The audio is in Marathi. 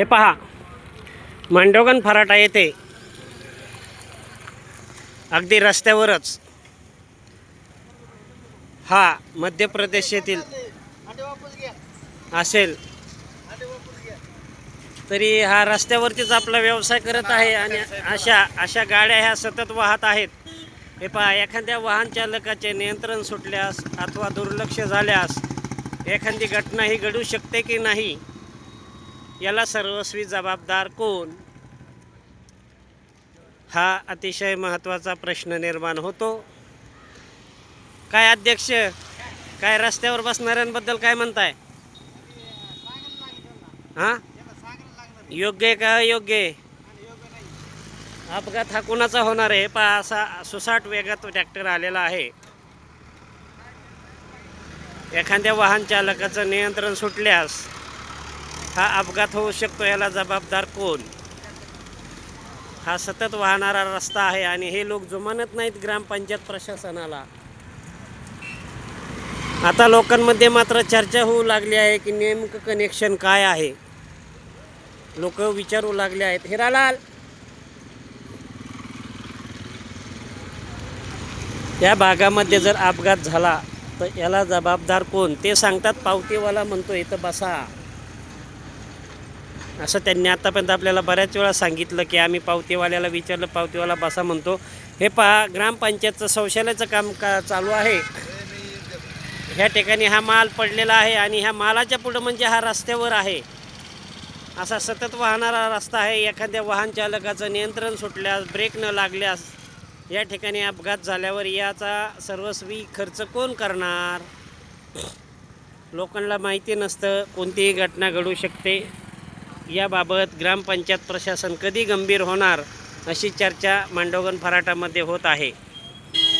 हे पहा. मांडोगन फराटा येते अगदी रस्त्यावरच. हा मध्य प्रदेश येथील असेल. तरी हा रस्त्यावरतीच आपला व्यवसाय करत आहे आणि अशा अशा गाड्या ह्या सतत वाहत आहेत. हे पहा एखाद्या वाहन चालकाचे नियंत्रण सुटल्यास अथवा दुर्लक्ष झाल्यास एखादी घटनाही घडू शकते की नाही? याला सर्वस्वी जबाबदार कोण? हा अतिशय महत्त्वाचा प्रश्न निर्माण होतो. काय अध्यक्ष काय रस्त्यावर बसणाऱ्यांबद्दल काय म्हणताय? हां? योग्य आहे का योग्य आहे? अपघात हा कुणाचा होणार आहे? पहा असा सुसाट वेगात ट्रॅक्टर आलेला आहे. एखाद्या वाहन चालकाचं नियंत्रण सुटल्यास हा अपघात होऊ शकतो याला जबाबदार कोण? हा सतत वाहणारा रस्ता आहे आणि हे लोक जुमानत नाहीत ग्रामपंचायत प्रशासनाला. आता लोकांमध्ये मात्र चर्चा होऊ लागली आहे की नेमकं कनेक्शन काय आहे? लोक विचारू लागले आहेत. हिरालाल! या भागामध्ये जर अपघात झाला तर याला जबाबदार कोण? ते सांगतात पावतीवाला म्हणतो इथं बसा. असं त्यांनी आतापर्यंत आपल्याला बऱ्याच वेळा सांगितलं की आम्ही पावतीवाल्याला विचारलं पावतीवाला बसा म्हणतो. हे पहा ग्रामपंचायतचं शौचालयाचं काम का चालू आहे? ह्या ठिकाणी हा माल पडलेला आहे आणि ह्या मालाच्या पुढं म्हणजे हा रस्त्यावर आहे. असा सतत वाहणारा रस्ता आहे. एखाद्या वाहन चालकाचं नियंत्रण सुटल्यास ब्रेक न लागल्यास या ठिकाणी अपघात झाल्यावर याचा सर्वस्वी खर्च कोण करणार? लोकांना माहिती नसतं कोणतीही घटना घडू शकते. याबाबत ग्रामपंचायत प्रशासन कधी गंभीर होणार अशी चर्चा मांडोगन फराटामध्ये होत आहे.